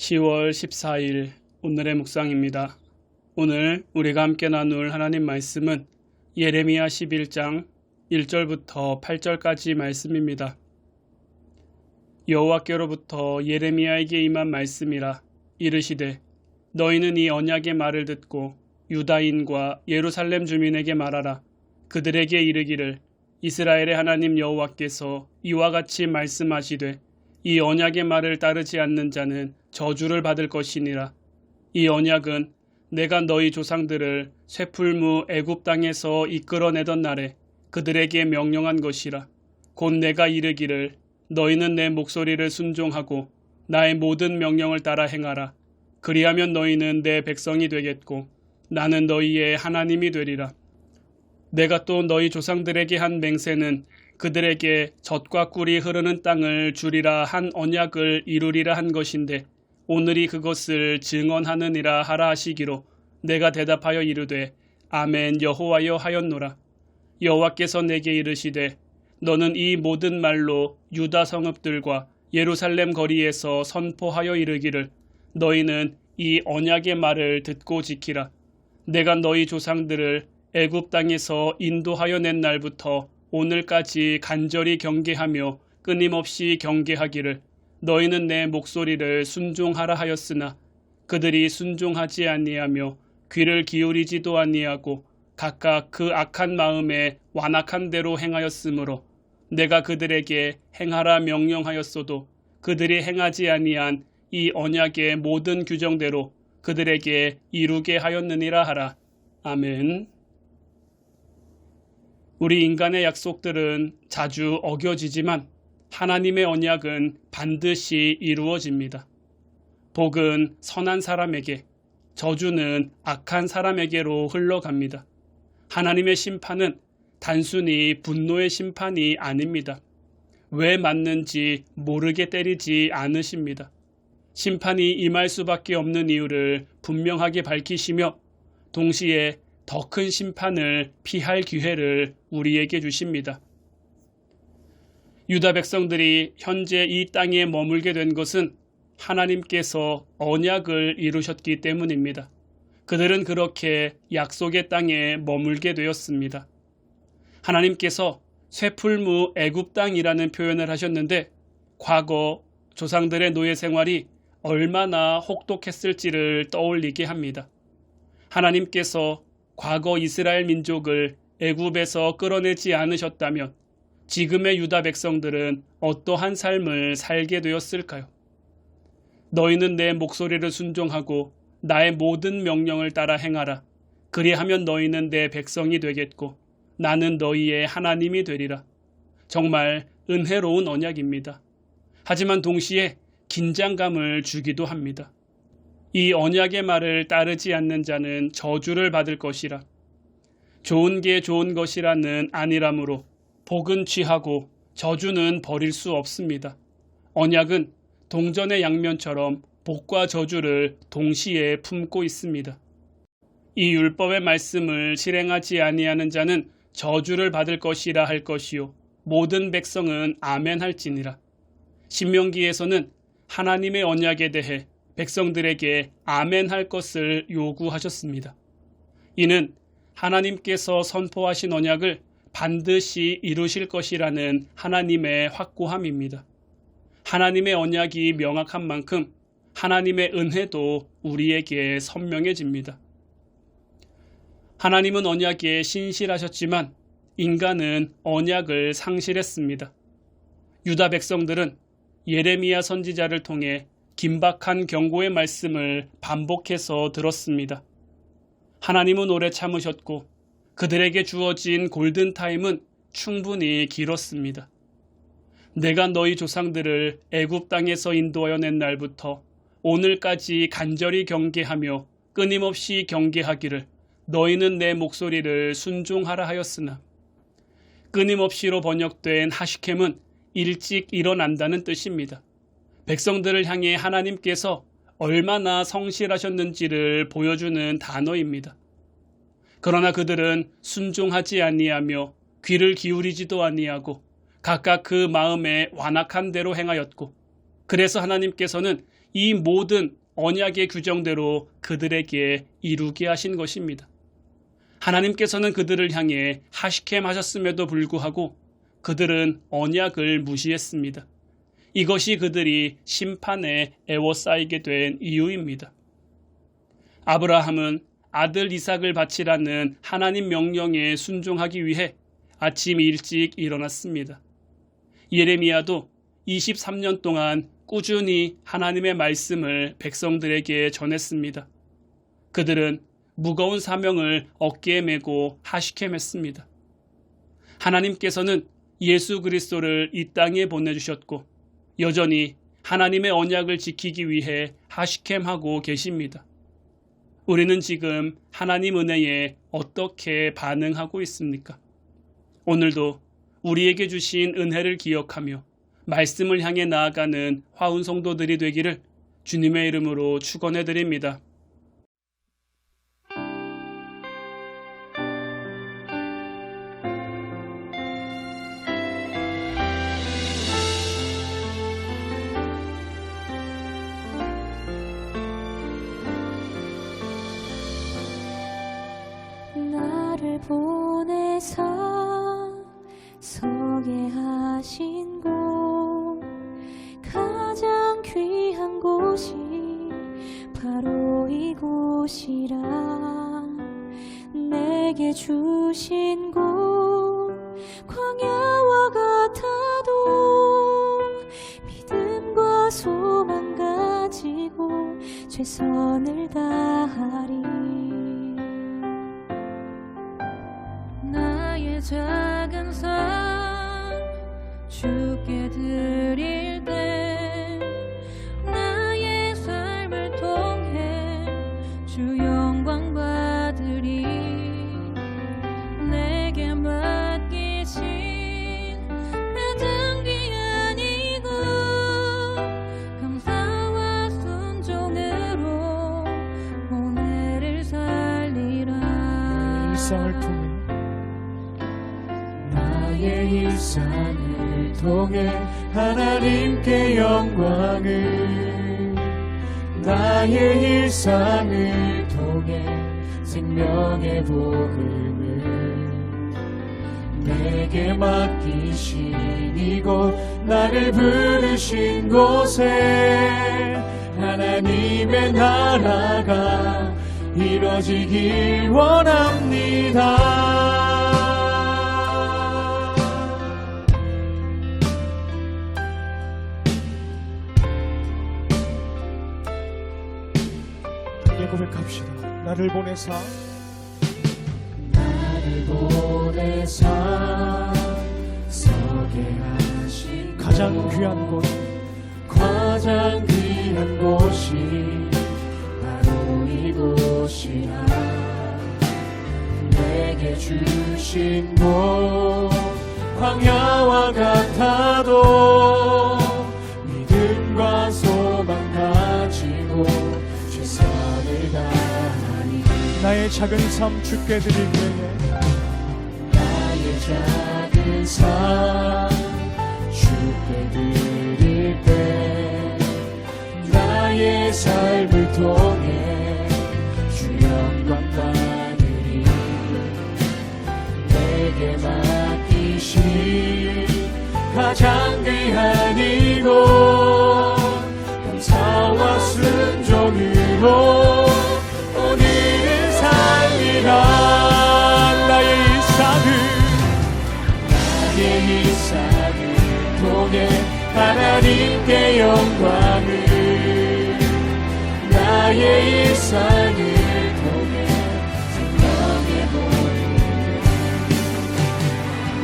10월 14일 오늘의 묵상입니다. 오늘 우리가 함께 나눌 하나님 말씀은 예레미야 11장 1절부터 8절까지 말씀입니다. 여호와께로부터 예레미야에게 임한 말씀이라 이르시되 너희는 이 언약의 말을 듣고 유다인과 예루살렘 주민에게 말하라 그들에게 이르기를 이스라엘의 하나님 여호와께서 이와 같이 말씀하시되 이 언약의 말을 따르지 않는 자는 저주를 받을 것이니라. 이 언약은 내가 너희 조상들을 쇠풀무 애굽 땅에서 이끌어내던 날에 그들에게 명령한 것이라. 곧 내가 이르기를 너희는 내 목소리를 순종하고 나의 모든 명령을 따라 행하라. 그리하면 너희는 내 백성이 되겠고 나는 너희의 하나님이 되리라. 내가 또 너희 조상들에게 한 맹세는 그들에게 젖과 꿀이 흐르는 땅을 주리라 한 언약을 이루리라 한 것인데 오늘이 그것을 증언하느니라 하라 하시기로 내가 대답하여 이르되 아멘 여호와여 하였노라. 여호와께서 내게 이르시되 너는 이 모든 말로 유다 성읍들과 예루살렘 거리에서 선포하여 이르기를 너희는 이 언약의 말을 듣고 지키라. 내가 너희 조상들을 애굽 땅에서 인도하여 낸 날부터 오늘까지 간절히 경계하며 끊임없이 경계하기를 너희는 내 목소리를 순종하라 하였으나 그들이 순종하지 아니하며 귀를 기울이지도 아니하고 각각 그 악한 마음에 완악한 대로 행하였으므로 내가 그들에게 행하라 명령하였어도 그들이 행하지 아니한 이 언약의 모든 규정대로 그들에게 이루게 하였느니라 하라. 아멘. 우리 인간의 약속들은 자주 어겨지지만 하나님의 언약은 반드시 이루어집니다. 복은 선한 사람에게, 저주는 악한 사람에게로 흘러갑니다. 하나님의 심판은 단순히 분노의 심판이 아닙니다. 왜 맞는지 모르게 때리지 않으십니다. 심판이 임할 수밖에 없는 이유를 분명하게 밝히시며 동시에 더 큰 심판을 피할 기회를 우리에게 주십니다. 유다 백성들이 현재 이 땅에 머물게 된 것은 하나님께서 언약을 이루셨기 때문입니다. 그들은 그렇게 약속의 땅에 머물게 되었습니다. 하나님께서 쇠풀무 애굽 땅이라는 표현을 하셨는데 과거 조상들의 노예 생활이 얼마나 혹독했을지를 떠올리게 합니다. 하나님께서 과거 이스라엘 민족을 애굽에서 끌어내지 않으셨다면 지금의 유다 백성들은 어떠한 삶을 살게 되었을까요? 너희는 내 목소리를 순종하고 나의 모든 명령을 따라 행하라. 그리하면 너희는 내 백성이 되겠고 나는 너희의 하나님이 되리라. 정말 은혜로운 언약입니다. 하지만 동시에 긴장감을 주기도 합니다. 이 언약의 말을 따르지 않는 자는 저주를 받을 것이라. 좋은 게 좋은 것이라는 아니라므로 복은 취하고 저주는 버릴 수 없습니다. 언약은 동전의 양면처럼 복과 저주를 동시에 품고 있습니다. 이 율법의 말씀을 실행하지 아니하는 자는 저주를 받을 것이라 할 것이요 모든 백성은 아멘 할지니라. 신명기에서는 하나님의 언약에 대해 백성들에게 아멘 할 것을 요구하셨습니다. 이는 하나님께서 선포하신 언약을 반드시 이루실 것이라는 하나님의 확고함입니다. 하나님의 언약이 명확한 만큼 하나님의 은혜도 우리에게 선명해집니다. 하나님은 언약에 신실하셨지만 인간은 언약을 상실했습니다. 유다 백성들은 예레미야 선지자를 통해 긴박한 경고의 말씀을 반복해서 들었습니다. 하나님은 오래 참으셨고 그들에게 주어진 골든타임은 충분히 길었습니다. 내가 너희 조상들을 애굽 땅에서 인도하여 낸 날부터 오늘까지 간절히 경계하며 끊임없이 경계하기를 너희는 내 목소리를 순종하라 하였으나 끊임없이로 번역된 하시켐은 일찍 일어난다는 뜻입니다. 백성들을 향해 하나님께서 얼마나 성실하셨는지를 보여주는 단어입니다. 그러나 그들은 순종하지 아니하며 귀를 기울이지도 아니하고 각각 그 마음에 완악한 대로 행하였고 그래서 하나님께서는 이 모든 언약의 규정대로 그들에게 이루게 하신 것입니다. 하나님께서는 그들을 향해 하시캠 하셨음에도 불구하고 그들은 언약을 무시했습니다. 이것이 그들이 심판에 애워싸이게 된 이유입니다. 아브라함은 아들 이삭을 바치라는 하나님 명령에 순종하기 위해 아침 일찍 일어났습니다. 예레미야도 23년 동안 꾸준히 하나님의 말씀을 백성들에게 전했습니다. 그들은 무거운 사명을 어깨에 메고 하시캠했습니다. 하나님께서는 예수 그리스도를 이 땅에 보내주셨고 여전히 하나님의 언약을 지키기 위해 하시캠하고 계십니다. 우리는 지금 하나님 은혜에 어떻게 반응하고 있습니까? 오늘도 우리에게 주신 은혜를 기억하며 말씀을 향해 나아가는 화운 성도들이 되기를 주님의 이름으로 축원해 드립니다. 보내사 서게 하신 곳 가장 귀한 곳이 바로 이곳이라. 내게 주신 곳 광야와 같아도 믿음과 소망 가지고 최선을 다하리 작은 삶 주께 드 일상을 통해 하나님께 영광을 나의 일상을 통해 생명의 복음을 내게 맡기신 이곳 나를 부르신 곳에 하나님의 나라가 이뤄지길 원합니다. 나를 보내사. 나를 보내사. 서게 하신 가장 귀한 곳. 가장 귀한 곳이 바로 이곳이라. 내게 주신 곳. 광야와 같아 작은 삶 주께 드릴 때에 나의 작은 삶 주께 드릴 때 나의 삶을 통해 주 영광 받으리 내게 맡기신 가장 영광을 나의 일상을 통해 생명의 복음을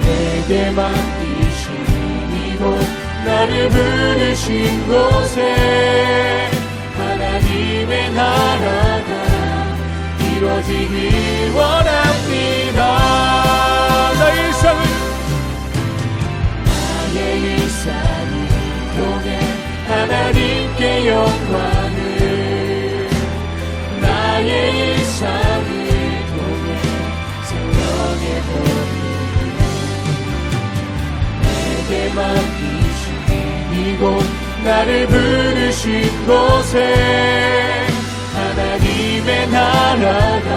내게 맡기신 이곳 나를 부르신 곳에 하나님의 나라가 이루어지길 원합니다 나의 일상을 나의 일상을 통해 하나님께 영광을 나의 일상을 통해 생명의 복음을 내게 맡기신 이곳 나를 부르신 곳에 하나님의 나라가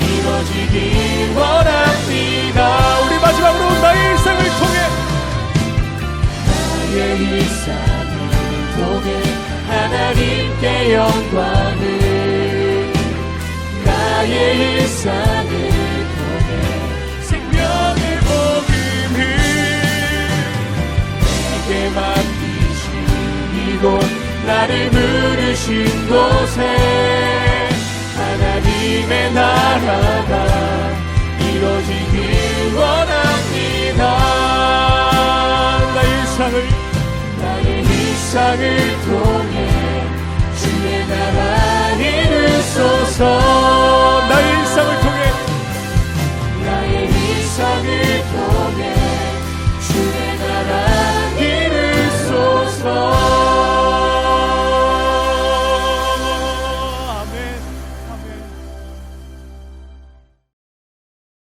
이루어지길 원합니다. 우리 마지막으로 나의 일상을 통해 나의 통해 하나님께 영광을 나의 일상을 통해 생명의 복음을 내게 맡기신 이곳 나를 부르신 곳에 하나님의 나라가 이루어지길 원합니다 나의 일상을 나의 일상을 통해 서